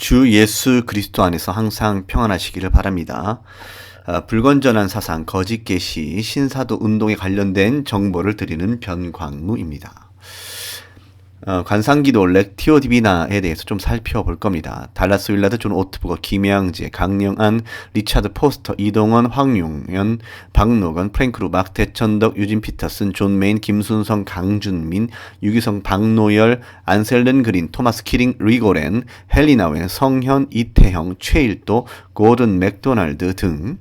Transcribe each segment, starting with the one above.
주 예수 그리스도 안에서 항상 평안하시기를 바랍니다. 아, 불건전한 사상, 거짓 계시, 신사도 운동에 관련된 정보를 드리는 변광무입니다. 어, 관상기도 렉티오 디비나에 대해서 좀 살펴볼 겁니다. 달라스 윌라드, 존 오트버거, 김양재, 강영안, 리차드 포스터, 이동원, 황용연, 박노건, 프랭크 루박, 대천덕, 유진 피터슨, 존 메인, 김순성, 강준민, 유기성, 박노열, 안셀른 그린, 토마스 키링, 리고렌, 헬리나웬, 성현, 이태형, 최일도, 고든 맥도날드 등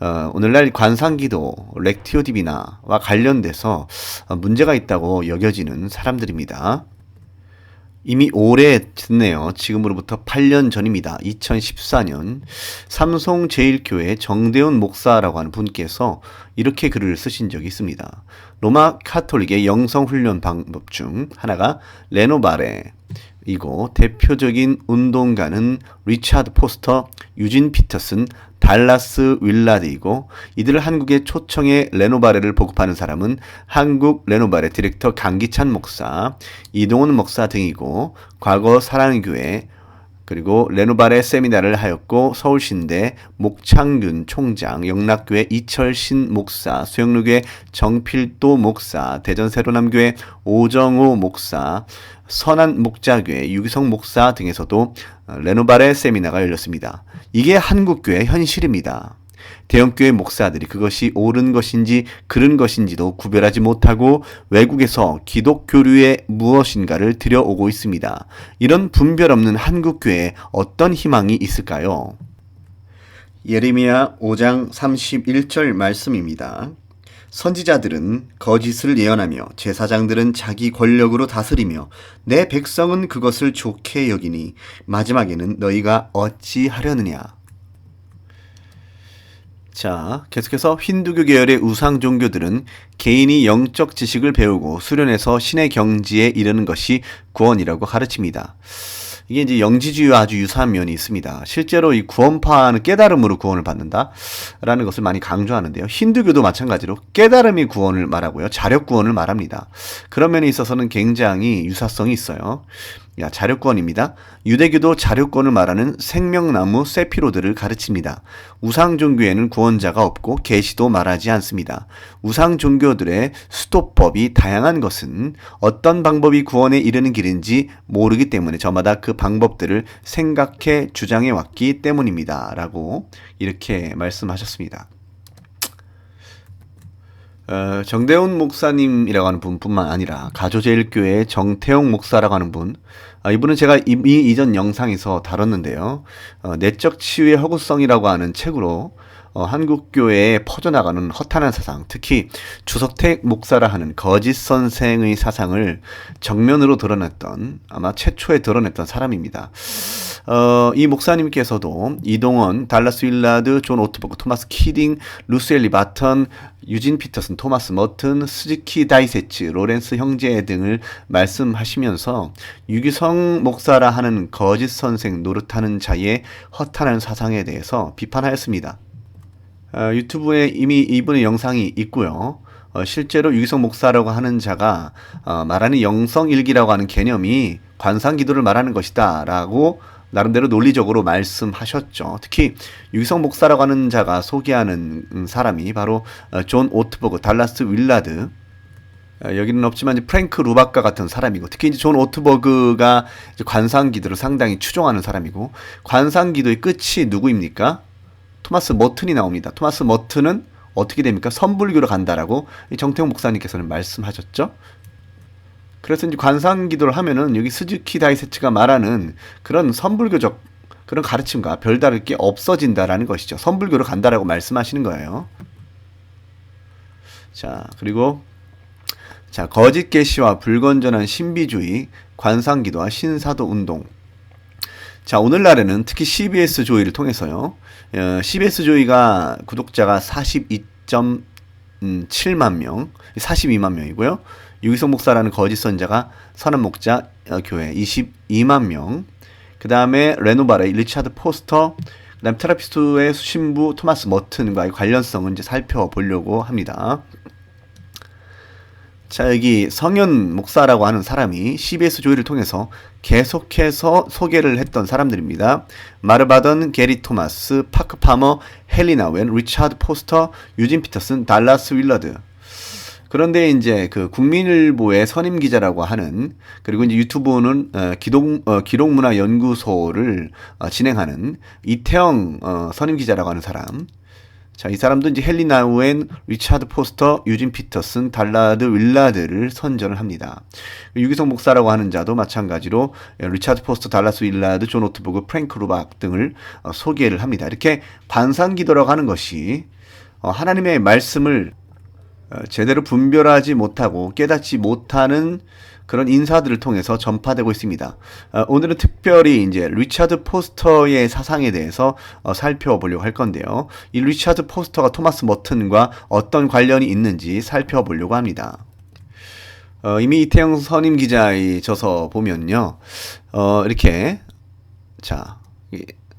어, 오늘날 관상기도 렉티오디비나와 관련돼서 어, 문제가 있다고 여겨지는 사람들입니다. 이미 오래 됐네요. 지금으로부터 8년 전입니다. 2014년 삼송제일교회 정대훈 목사라고 하는 분께서 이렇게 글을 쓰신 적이 있습니다. 로마 카톨릭의 영성훈련 방법 중 하나가 레노바레 이고 대표적인 운동가는 리차드 포스터, 유진 피터슨, 달라스 윌라드이고 이들을 한국의 초청의 레노바레를 보급하는 사람은 한국 레노바레 디렉터 강기찬 목사, 이동훈 목사 등이고 과거 사랑교회 그리고 레노바레 세미나를 하였고 서울신대 목창균 총장, 영락교회 이철신 목사, 수영루교회 정필도 목사, 대전 세로남교회 오정호 목사, 선한 목자교회 유기성 목사 등에서도 레노바레 세미나가 열렸습니다. 이게 한국교회 현실입니다. 대형교회 목사들이 그것이 옳은 것인지 그른 것인지도 구별하지 못하고 외국에서 기독교류의 무엇인가를 들여오고 있습니다. 이런 분별 없는 한국교회에 어떤 희망이 있을까요? 예레미야 5장 31절 말씀입니다. 선지자들은 거짓을 예언하며 제사장들은 자기 권력으로 다스리며 내 백성은 그것을 좋게 여기니 마지막에는 너희가 어찌하려느냐 자, 계속해서 힌두교 계열의 우상 종교들은 개인이 영적 지식을 배우고 수련해서 신의 경지에 이르는 것이 구원이라고 가르칩니다. 이게 이제 영지주의와 아주 유사한 면이 있습니다. 실제로 이 구원파는 깨달음으로 구원을 받는다라는 것을 많이 강조하는데요. 힌두교도 마찬가지로 깨달음이 구원을 말하고요. 자력 구원을 말합니다. 그런 면에 있어서는 굉장히 유사성이 있어요. 야, 자력권입니다. 유대교도 자력권을 말하는 생명나무 세피로드를 가르칩니다. 우상 종교에는 구원자가 없고 계시도 말하지 않습니다. 우상 종교들의 수도법이 다양한 것은 어떤 방법이 구원에 이르는 길인지 모르기 때문에 저마다 그 방법들을 생각해 주장해 왔기 때문입니다. 라고 이렇게 말씀하셨습니다. 어, 정대훈 목사님이라고 하는 분뿐만 아니라 가조제일교회 정태용 목사라고 하는 분, 아, 이분은 제가 이미 이전 영상에서 다뤘는데요. 어, 내적 치유의 허구성이라고 하는 책으로 어, 한국 교회에 퍼져나가는 허탄한 사상, 특히 주석택 목사라 하는 거짓 선생의 사상을 정면으로 드러냈던 아마 최초에 드러냈던 사람입니다. 어, 이 목사님께서도 이동원, 달라스 윌라드, 존 오트버그, 토마스 키딩, 루스엘리 바턴, 유진 피터슨, 토마스 머튼, 스즈키 다이세츠, 로렌스 형제 등을 말씀하시면서 유기성 목사라 하는 거짓 선생 노릇하는 자의 허탄한 사상에 대해서 비판하였습니다. 어, 유튜브에 이미 이분의 영상이 있고요. 어, 실제로 유기성 목사라고 하는 자가 어, 말하는 영성일기라고 하는 개념이 관상기도를 말하는 것이다라고 나름대로 논리적으로 말씀하셨죠. 특히 유기성 목사라고 하는 자가 소개하는 사람이 바로 어, 존 오트버그, 달라스 윌라드, 어, 여기는 없지만 프랭크 루바카 같은 사람이고 특히 이제 존 오트버그가 관상기도를 상당히 추종하는 사람이고 관상기도의 끝이 누구입니까? 토마스 머튼이 나옵니다. 토마스 머튼은 어떻게 됩니까? 선불교로 간다라고 정태용 목사님께서는 말씀하셨죠. 그래서 이제 관상 기도를 하면은 여기 스즈키 다이세츠가 말하는 그런 선불교적 그런 가르침과 별다를 게 없어진다라는 것이죠. 선불교로 간다라고 말씀하시는 거예요. 자, 그리고 자, 거짓 계시와 불건전한 신비주의, 관상 기도와 신사도 운동. 자, 오늘날에는 특히 CBS 조이를 통해서요. 어, CBS 조이가 구독자가 42.7만 명, 42만 명이고요. 유기성 목사라는 거짓 선자가 선한 목자 어, 교회 22만 명. 그 다음에 레노바레 리차드 포스터, 그 다음 테라피스트의 수신부 토마스 머튼과의 관련성을 이제 살펴보려고 합니다. 자, 여기 성현 목사라고 하는 사람이 CBS 조회를 통해서 계속해서 소개를 했던 사람들입니다. 마르바던, 게리 토마스, 파크 파머, 헬리나 웬, 리차드 포스터, 유진 피터슨, 달라스 윌러드. 그런데 이제 그 국민일보의 선임 기자라고 하는 그리고 이제 유튜브는 어, 기록 어, 기록문화 연구소를 어, 진행하는 이태영 어, 선임 기자라고 하는 사람. 자, 이 사람도 이제 헨리 나우엔, 리차드 포스터, 유진 피터슨, 달라드 윌라드를 선전을 합니다. 유기성 목사라고 하는 자도 마찬가지로 리차드 포스터, 달라스 윌라드, 존 오트버그, 프랭크 루박 등을 어, 소개를 합니다. 이렇게 관상기도라고 하는 것이 어, 하나님의 말씀을 어, 제대로 분별하지 못하고 깨닫지 못하는 그런 인사들을 통해서 전파되고 있습니다. 어, 오늘은 특별히 이제 리차드 포스터의 사상에 대해서 어, 살펴보려고 할 건데요. 이 리차드 포스터가 토마스 머튼과 어떤 관련이 있는지 살펴보려고 합니다. 어, 이미 이태영 선임 기자의 저서 보면요. 어, 이렇게 자,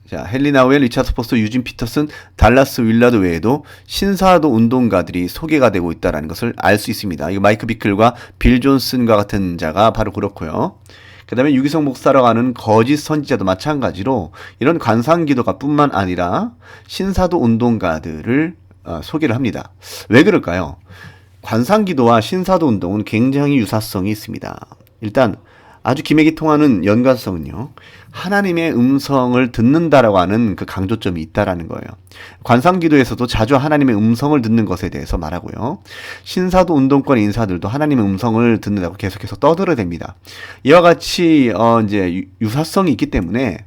자, 헨리 나 우엘, 리차드 포스터, 유진 피터슨, 달라스 윌라드 외에도 신사도 운동가들이 소개가 되고 있다는 것을 알 수 있습니다. 이거 마이크 비클과 빌 존슨과 같은 자가 바로 그렇고요. 그 다음에 유기성 목사라고 하는 거짓 선지자도 마찬가지로 이런 관상 기도가 뿐만 아니라 신사도 운동가들을 어, 소개를 합니다. 왜 그럴까요? 관상 기도와 신사도 운동은 굉장히 유사성이 있습니다. 일단 아주 기맥이 통하는 연관성은요. 하나님의 음성을 듣는다라고 하는 그 강조점이 있다라는 거예요. 관상기도에서도 자주 하나님의 음성을 듣는 것에 대해서 말하고요. 신사도 운동권 인사들도 하나님의 음성을 듣는다고 계속해서 떠들어댑니다. 이와 같이 어 이제 유사성이 있기 때문에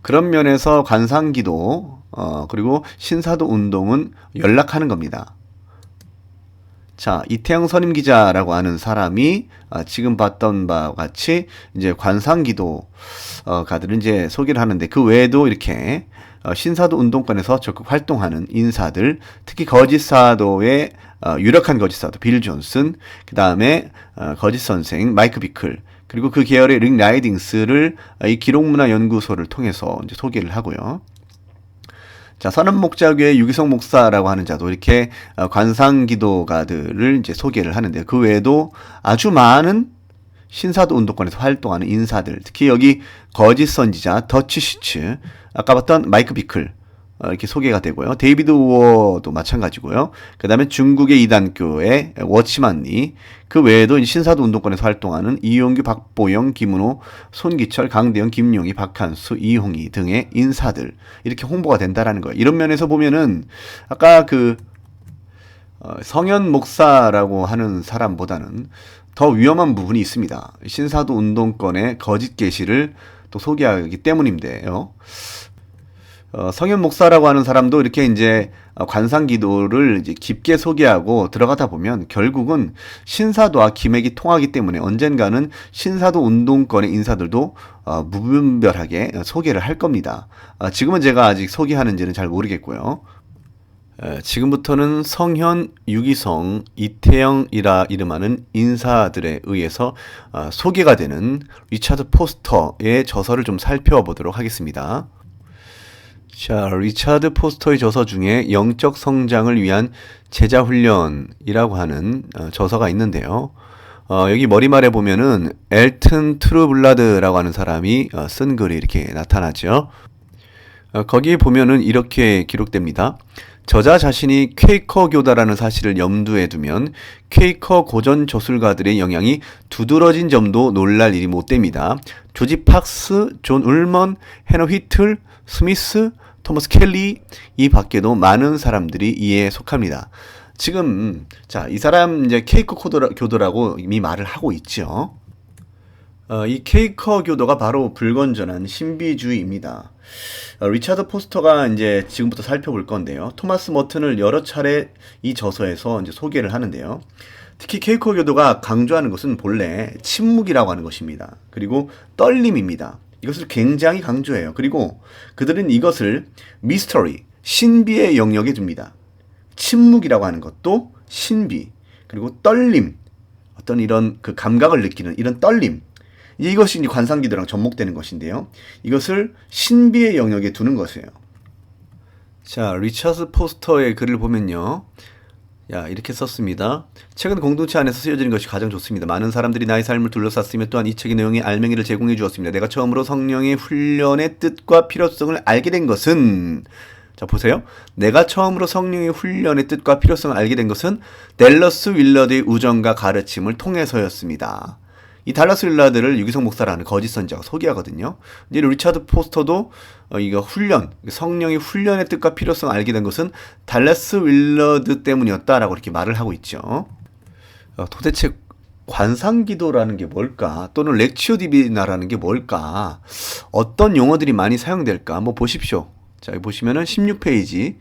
그런 면에서 관상기도 어 그리고 신사도 운동은 연락하는 겁니다. 자, 이태영 선임 기자라고 하는 사람이 어, 지금 봤던 바와 같이 이제 관상기도 어, 가들은 이제 소개를 하는데 그 외에도 이렇게 어, 신사도 운동권에서 적극 활동하는 인사들, 특히 거짓사도의 어, 유력한 거짓사도 빌 존슨, 그 다음에 어, 거짓 선생 마이크 비클, 그리고 그 계열의 릭 라이딩스를 어, 이 기록문화 연구소를 통해서 이제 소개를 하고요. 자, 선언 목자교의 유기성 목사라고 하는 자도 이렇게 어, 관상 기도가들을 이제 소개를 하는데 그 외에도 아주 많은 신사도 운동권에서 활동하는 인사들, 특히 여기 거짓 선지자 더치 시츠, 아까 봤던 마이크 비클, 어, 이렇게 소개가 되고요. 데이비드 우어도 마찬가지고요. 그 다음에 중국의 이단교의 워치만리, 그 외에도 신사도 운동권에서 활동하는 이용규, 박보영, 김은호, 손기철, 강대영, 김용희, 박한수, 이홍희 등의 인사들 이렇게 홍보가 된다라는 거예요. 이런 면에서 보면은 아까 그 어, 성현 목사라고 하는 사람보다는 더 위험한 부분이 있습니다. 신사도 운동권의 거짓 계시를 또 소개하기 때문인데요. 어, 성현 목사라고 하는 사람도 이렇게 이제 관상 기도를 이제 깊게 소개하고 들어가다 보면 결국은 신사도와 기맥이 통하기 때문에 언젠가는 신사도 운동권의 인사들도 어, 무분별하게 소개를 할 겁니다. 어, 지금은 제가 아직 소개하는지는 잘 모르겠고요. 에, 지금부터는 성현, 유기성, 이태영이라 이름하는 인사들에 의해서 어, 소개가 되는 리차드 포스터의 저서를 좀 살펴보도록 하겠습니다. 자, 리차드 포스터의 저서 중에 영적 성장을 위한 제자 훈련이라고 하는 어, 저서가 있는데요. 어, 여기 머리말에 보면은 엘튼 트루블라드라고 하는 사람이 어, 쓴 글이 이렇게 나타나죠. 어, 거기에 보면은 이렇게 기록됩니다. 저자 자신이 퀘이커 교다라는 사실을 염두에 두면 퀘이커 고전 저술가들의 영향이 두드러진 점도 놀랄 일이 못 됩니다. 조지 팍스, 존 울먼, 헤너 휘틀, 스미스, 토머스 켈리 이 밖에도 많은 사람들이 이에 속합니다. 지금 자 이 사람 이제 케이크 코도라, 교도라고 이미 말을 하고 있죠. 어, 이 케이커 교도가 바로 불건전한 신비주의입니다. 어, 리차드 포스터가 이제 지금부터 살펴볼 건데요. 토마스 머튼을 여러 차례 이 저서에서 이제 소개를 하는데요. 특히 케이커 교도가 강조하는 것은 본래 침묵이라고 하는 것입니다. 그리고 떨림입니다. 이것을 굉장히 강조해요. 그리고 그들은 이것을 미스터리, 신비의 영역에 둡니다. 침묵이라고 하는 것도 신비, 그리고 떨림, 어떤 이런 그 감각을 느끼는 이런 떨림. 이것이 이제 관상기도랑 접목되는 것인데요. 이것을 신비의 영역에 두는 것이에요. 자, 리처드 포스터의 글을 보면요. 야, 이렇게 썼습니다. 책은 공동체 안에서 쓰여지는 것이 가장 좋습니다. 많은 사람들이 나의 삶을 둘러쌌으며 또한 이 책의 내용이 알맹이를 제공해 주었습니다. 내가 처음으로 성령의 훈련의 뜻과 필요성을 알게 된 것은 자, 보세요. 내가 처음으로 성령의 훈련의 뜻과 필요성을 알게 된 것은 델러스 윌러드의 우정과 가르침을 통해서였습니다. 이 달라스 윌라드를 유기성 목사라는 거짓 선자가 소개하거든요. 이제 리차드 포스터도 어, 이거 훈련, 성령의 훈련의 뜻과 필요성을 알게 된 것은 달라스 윌러드 때문이었다라고 이렇게 말을 하고 있죠. 어, 도대체 관상기도라는 게 뭘까? 또는 렉치오 디비나라는 게 뭘까? 어떤 용어들이 많이 사용될까? 한번 보십시오. 자, 여기 보시면은 16페이지.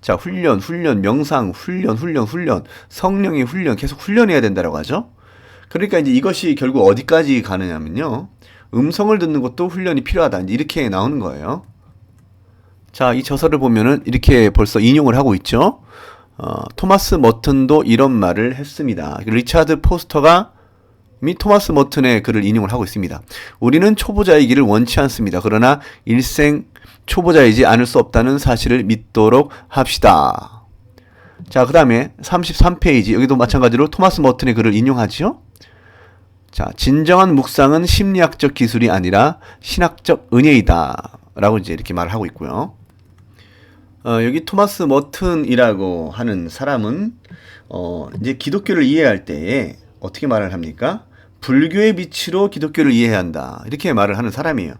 자, 훈련, 훈련, 명상, 훈련, 훈련, 훈련, 성령의 훈련, 계속 훈련해야 된다라고 하죠. 그러니까 이제 이것이 결국 어디까지 가느냐면요. 음성을 듣는 것도 훈련이 필요하다. 이렇게 나오는 거예요. 자, 이 저서를 보면은 이렇게 벌써 인용을 하고 있죠. 어, 토마스 머튼도 이런 말을 했습니다. 리차드 포스터가 미 토마스 머튼의 글을 인용을 하고 있습니다. 우리는 초보자이기를 원치 않습니다. 그러나 일생 초보자이지 않을 수 없다는 사실을 믿도록 합시다. 자, 그 다음에 33페이지. 여기도 마찬가지로 토마스 머튼의 글을 인용하죠. 자, 진정한 묵상은 심리학적 기술이 아니라 신학적 은혜이다. 라고 이제 이렇게 말을 하고 있고요. 어, 여기 토마스 머튼이라고 하는 사람은 어, 이제 기독교를 이해할 때에 어떻게 말을 합니까? 불교의 빛으로 기독교를 이해해야 한다. 이렇게 말을 하는 사람이에요.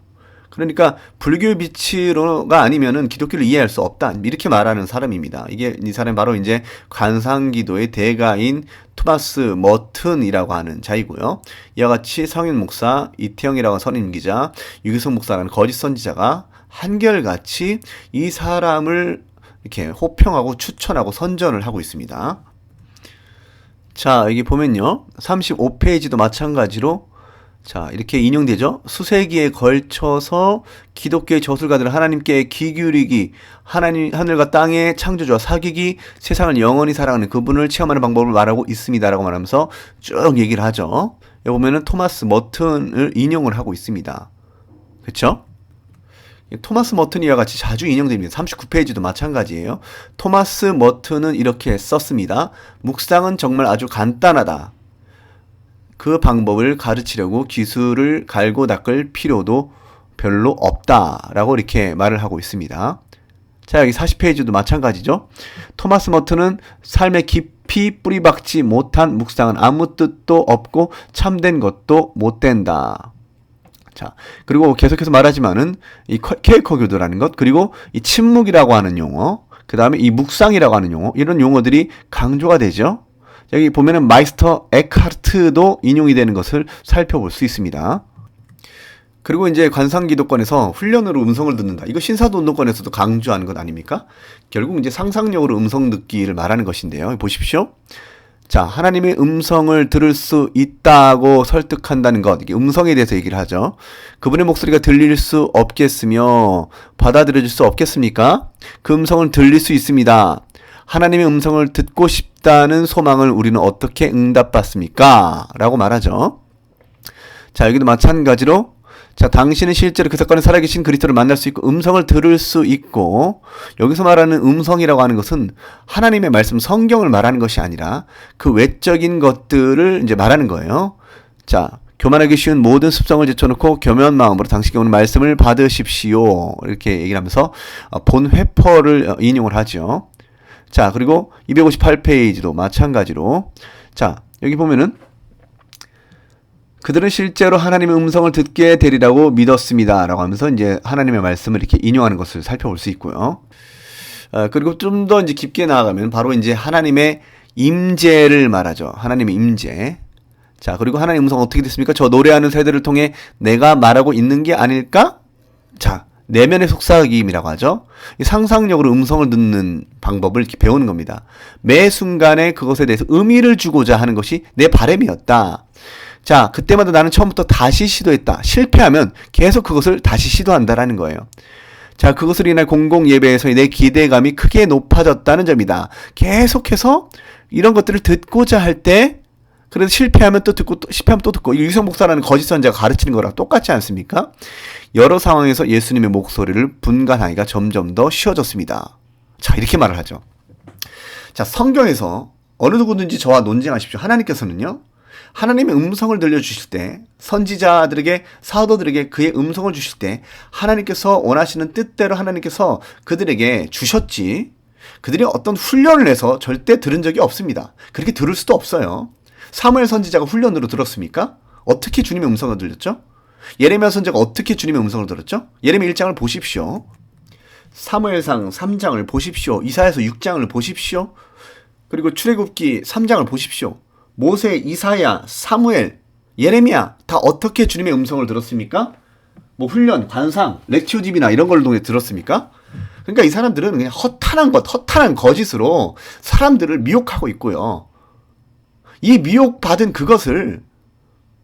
그러니까 불교의 빛으로가 아니면은 기독교를 이해할 수 없다. 이렇게 말하는 사람입니다. 이게 이 사람이 바로 이제 관상기도의 대가인 토마스 머튼이라고 하는 자이고요. 이와 같이 성인 목사 이태영이라고 선임 기자, 유기성 목사라는 거짓 선지자가 한결같이 이 사람을 이렇게 호평하고 추천하고 선전을 하고 있습니다. 자, 여기 보면요. 35페이지도 마찬가지로 자, 이렇게 인용되죠. 수세기에 걸쳐서 기독교의 저술가들은 하나님께 귀 기울이기, 하나님, 하늘과 땅의 창조주와 사귀기, 세상을 영원히 사랑하는 그분을 체험하는 방법을 말하고 있습니다라고 말하면서 쭉 얘기를 하죠. 여기 보면은 토마스 머튼을 인용을 하고 있습니다. 그쵸? 토마스 머튼이와 같이 자주 인용됩니다. 39페이지도 마찬가지예요. 토마스 머튼은 이렇게 썼습니다. 묵상은 정말 아주 간단하다. 그 방법을 가르치려고 기술을 갈고 닦을 필요도 별로 없다라고 이렇게 말을 하고 있습니다. 자, 여기 40페이지도 마찬가지죠. 토마스 머튼은 삶에 깊이 뿌리박지 못한 묵상은 아무 뜻도 없고 참된 것도 못 된다. 자, 그리고 계속해서 말하지만은 이 케이커 교도라는 것, 그리고 이 침묵이라고 하는 용어, 그 다음에 이 묵상이라고 하는 용어, 이런 용어들이 강조가 되죠. 여기 보면은 마이스터 에카르트도 인용이 되는 것을 살펴볼 수 있습니다. 그리고 이제 관상기도권에서 훈련으로 음성을 듣는다. 이거 신사도 운동권에서도 강조하는 것 아닙니까? 결국 이제 상상력으로 음성 듣기를 말하는 것인데요. 보십시오. 자, 하나님의 음성을 들을 수 있다고 설득한다는 것. 이게 음성에 대해서 얘기를 하죠. 그분의 목소리가 들릴 수 없겠으며 받아들여질 수 없겠습니까? 그 음성을 들릴 수 있습니다. 하나님의 음성을 듣고 싶다는 소망을 우리는 어떻게 응답받습니까? 라고 말하죠. 자, 여기도 마찬가지로 자, 당신은 실제로 그 사건에 살아계신 그리스도를 만날 수 있고 음성을 들을 수 있고 여기서 말하는 음성이라고 하는 것은 하나님의 말씀 성경을 말하는 것이 아니라 그 외적인 것들을 이제 말하는 거예요. 자, 교만하기 쉬운 모든 습성을 제쳐놓고 겸연 마음으로 당신께 오는 말씀을 받으십시오. 이렇게 얘기를 하면서 본 회퍼를 인용을 하죠. 자, 그리고 258페이지도 마찬가지로 자, 여기 보면은 그들은 실제로 하나님의 음성을 듣게 되리라고 믿었습니다. 라고 하면서 이제 하나님의 말씀을 이렇게 인용하는 것을 살펴볼 수 있고요. 어, 그리고 좀 더 이제 깊게 나아가면 바로 이제 하나님의 임재를 말하죠. 하나님의 임재. 자, 그리고 하나님 음성 어떻게 됐습니까? 저 노래하는 세대를 통해 내가 말하고 있는 게 아닐까? 자, 내면의 속삭임이라고 하죠. 상상력으로 음성을 듣는 방법을 배우는 겁니다. 매 순간에 그것에 대해서 의미를 주고자 하는 것이 내 바램이었다. 자, 그때마다 나는 처음부터 다시 시도했다. 실패하면 계속 그것을 다시 시도한다라는 거예요. 자, 그것을 인해 공공 예배에서의 내 기대감이 크게 높아졌다는 점이다. 계속해서 이런 것들을 듣고자 할 때, 그래서 실패하면 또 듣고, 또 실패하면 또 듣고, 유성 목사라는 거짓 선자가 가르치는 거랑 똑같지 않습니까? 여러 상황에서 예수님의 목소리를 분간하기가 점점 더 쉬워졌습니다. 자, 이렇게 말을 하죠. 자, 성경에서 어느 누구든지 저와 논쟁하십시오. 하나님께서는요. 하나님의 음성을 들려주실 때 선지자들에게 사도들에게 그의 음성을 주실 때 하나님께서 원하시는 뜻대로 하나님께서 그들에게 주셨지 그들이 어떤 훈련을 해서 절대 들은 적이 없습니다. 그렇게 들을 수도 없어요. 사무엘 선지자가 훈련으로 들었습니까? 어떻게 주님의 음성을 들렸죠? 예레미야 선지자가 어떻게 주님의 음성을 들었죠? 예레미야 1장을 보십시오. 사무엘상 3장을 보십시오. 이사야서 6장을 보십시오. 그리고 출애굽기 3장을 보십시오. 모세, 이사야, 사무엘, 예레미야 다 어떻게 주님의 음성을 들었습니까? 뭐 훈련, 관상, 렉치오집이나 이런 걸 통해 들었습니까? 그러니까 이 사람들은 그냥 허탄한 것, 허탄한 거짓으로 사람들을 미혹하고 있고요. 이 미혹받은 그것을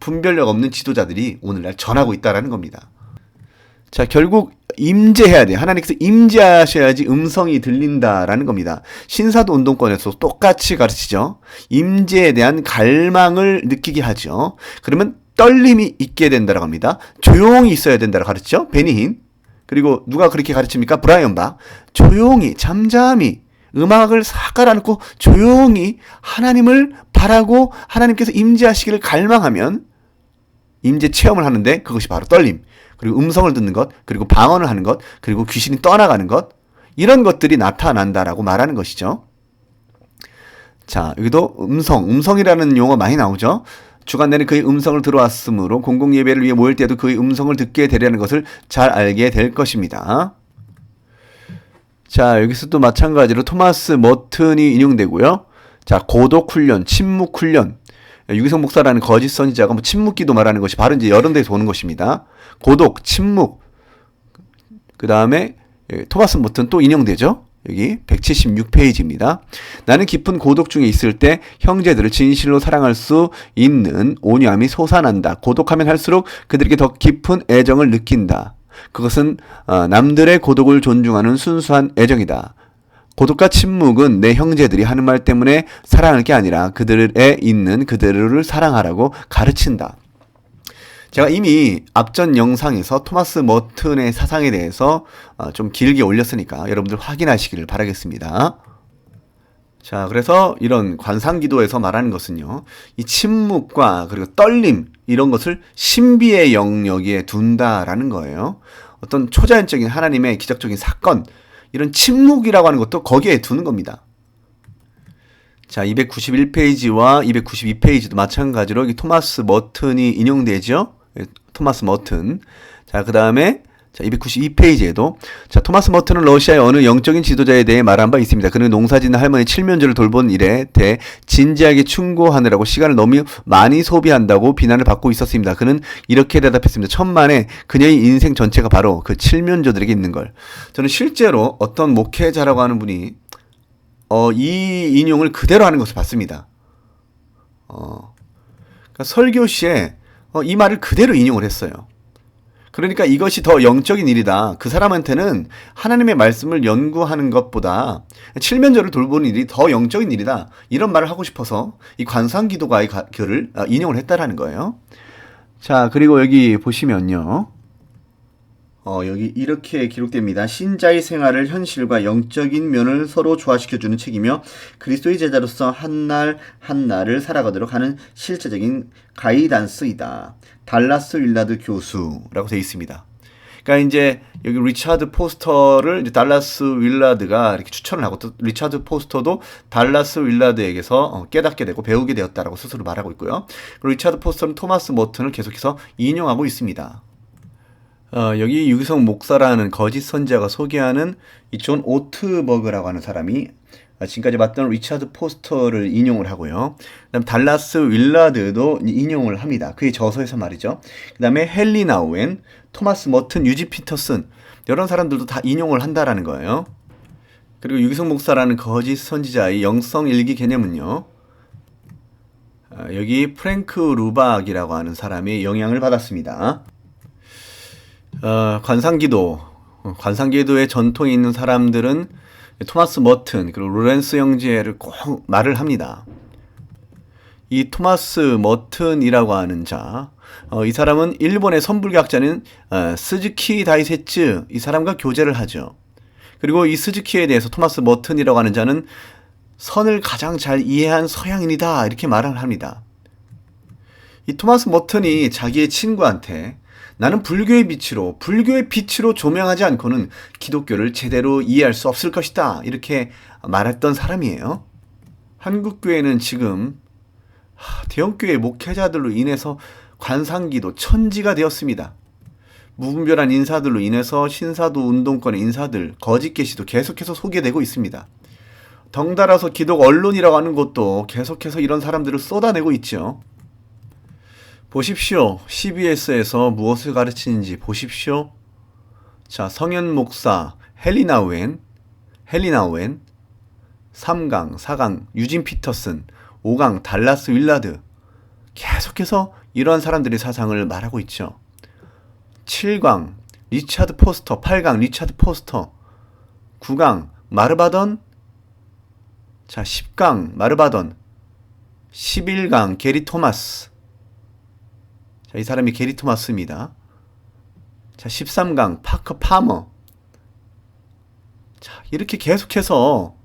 분별력 없는 지도자들이 오늘날 전하고 있다라는 겁니다. 자, 결국 임재해야 돼. 하나님께서 임재하셔야지 음성이 들린다라는 겁니다. 신사도 운동권에서 똑같이 가르치죠. 임재에 대한 갈망을 느끼게 하죠. 그러면 떨림이 있게 된다라고 합니다. 조용히 있어야 된다라고 가르치죠. 베니힌. 그리고 누가 그렇게 가르칩니까? 브라이언 박. 조용히 잠잠히 음악을 싹 깔아놓고 조용히 하나님을 바라고 하나님께서 임재하시기를 갈망하면 임재 체험을 하는데 그것이 바로 떨림. 그리고 음성을 듣는 것, 그리고 방언을 하는 것, 그리고 귀신이 떠나가는 것, 이런 것들이 나타난다라고 말하는 것이죠. 자, 여기도 음성, 음성이라는 용어 많이 나오죠. 주간 내내 그의 음성을 들어왔으므로 공공 예배를 위해 모일 때도 그의 음성을 듣게 되려는 것을 잘 알게 될 것입니다. 자, 여기서도 마찬가지로 토마스 머튼이 인용되고요. 자, 고독 훈련, 침묵 훈련. 유기성 목사라는 거짓 선지자가 뭐 침묵기도 말하는 것이 바로 이제 여러 데서 오는 것입니다. 고독, 침묵. 그 다음에 예, 토마스 모튼 또 인용되죠. 여기 176페이지입니다. 나는 깊은 고독 중에 있을 때 형제들을 진실로 사랑할 수 있는 온유함이 솟아난다. 고독하면 할수록 그들에게 더 깊은 애정을 느낀다. 그것은 어, 남들의 고독을 존중하는 순수한 애정이다. 고독과 침묵은 내 형제들이 하는 말 때문에 사랑할 게 아니라 그들에 있는 그들을 사랑하라고 가르친다. 제가 이미 앞전 영상에서 토마스 머튼의 사상에 대해서 어, 좀 길게 올렸으니까 여러분들 확인하시기를 바라겠습니다. 자, 그래서 이런 관상기도에서 말하는 것은요, 이 침묵과 그리고 떨림, 이런 것을 신비의 영역에 둔다라는 거예요. 어떤 초자연적인 하나님의 기적적인 사건, 이런 침묵이라고 하는 것도 거기에 두는 겁니다. 자, 291페이지와 292페이지도 마찬가지로 이 토마스 머튼이 인용되죠. 예, 토마스 머튼. 자, 그 다음에 자, 292페이지에도 자, 토마스 머튼은 러시아의 어느 영적인 지도자에 대해 말한 바 있습니다. 그는 농사짓는 할머니 칠면조를 돌본 일에 대해 진지하게 충고하느라고 시간을 너무 많이 소비한다고 비난을 받고 있었습니다. 그는 이렇게 대답했습니다. 천만에 그녀의 인생 전체가 바로 그 칠면조들에게 있는 걸. 저는 실제로 어떤 목회자라고 하는 분이 어, 이 인용을 그대로 하는 것을 봤습니다. 어, 그러니까 설교 시에 어, 이 말을 그대로 인용을 했어요. 그러니까 이것이 더 영적인 일이다. 그 사람한테는 하나님의 말씀을 연구하는 것보다 칠면조를 돌보는 일이 더 영적인 일이다. 이런 말을 하고 싶어서 이 관상 기도가의 글을 아, 인용을 했다라는 거예요. 자, 그리고 여기 보시면요. 어, 여기 이렇게 기록됩니다. 신자의 생활을 현실과 영적인 면을 서로 조화시켜주는 책이며 그리스도의 제자로서 한 날 한날을 살아가도록 하는 실제적인 가이단스이다. 달라스 윌라드 교수라고 되어 있습니다. 그러니까 이제 여기 리차드 포스터를 달라스 윌라드가 이렇게 추천을 하고 또 리차드 포스터도 달라스 윌라드에게서 어, 깨닫게 되고 배우게 되었다라고 스스로 말하고 있고요. 그리고 리차드 포스터는 토마스 모튼을 계속해서 인용하고 있습니다. 어, 여기 유기성 목사라는 거짓 선지자가 소개하는 이 존 오트버그라고 하는 사람이 지금까지 봤던 리차드 포스터를 인용을 하고요. 그다음 달라스 윌라드도 인용을 합니다. 그의 저서에서 말이죠. 그다음에 헨리 나우엔, 토마스 머튼, 유지 피터슨 이런 사람들도 다 인용을 한다라는 거예요. 그리고 유기성 목사라는 거짓 선지자의 영성 일기 개념은요. 아, 여기 프랭크 루박이라고 하는 사람의 영향을 받았습니다. 어, 관상기도, 어, 관상기도의 전통이 있는 사람들은 토마스 머튼 그리고 로렌스 형제를 꼭 말을 합니다. 이 토마스 머튼이라고 하는 자, 어, 이 사람은 일본의 선불교학자는 어, 스즈키 다이세츠 이 사람과 교제를 하죠. 그리고 이 스즈키에 대해서 토마스 머튼이라고 하는 자는 선을 가장 잘 이해한 서양인이다. 이렇게 말을 합니다. 이 토마스 머튼이 자기의 친구한테 나는 불교의 빛으로, 불교의 빛으로 조명하지 않고는 기독교를 제대로 이해할 수 없을 것이다. 이렇게 말했던 사람이에요. 한국교회는 지금 하, 대형교회 목회자들로 인해서 관상기도 천지가 되었습니다. 무분별한 인사들로 인해서 신사도 운동권의 인사들, 거짓 계시도 계속해서 소개되고 있습니다. 덩달아서 기독 언론이라고 하는 것도 계속해서 이런 사람들을 쏟아내고 있죠. 보십시오. CBS에서 무엇을 가르치는지 보십시오. 자, 성현 목사 헬리나 웬, 헬리나 웬, 3강, 4강 유진 피터슨, 5강 달라스 윌라드 계속해서 이러한 사람들의 사상을 말하고 있죠. 7강 리차드 포스터, 8강 리차드 포스터, 9강 마르바던, 자 10강 마르바던, 11강 게리 토마스. 자, 이 사람이 게리 토마스입니다. 자, 13강 파커 파머. 자, 이렇게 계속해서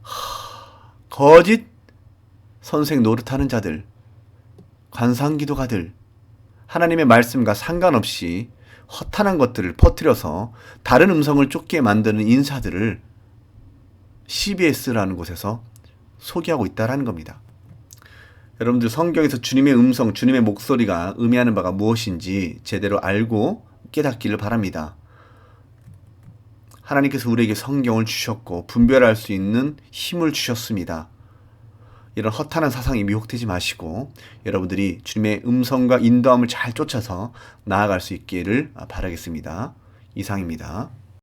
하, 거짓 선생 노릇하는 자들, 관상기도가들, 하나님의 말씀과 상관없이 허탄한 것들을 퍼뜨려서 다른 음성을 쫓게 만드는 인사들을 CBS라는 곳에서 소개하고 있다라는 겁니다. 여러분들 성경에서 주님의 음성, 주님의 목소리가 의미하는 바가 무엇인지 제대로 알고 깨닫기를 바랍니다. 하나님께서 우리에게 성경을 주셨고 분별할 수 있는 힘을 주셨습니다. 이런 허탄한 사상에 미혹되지 마시고 여러분들이 주님의 음성과 인도함을 잘 쫓아서 나아갈 수 있기를 바라겠습니다. 이상입니다.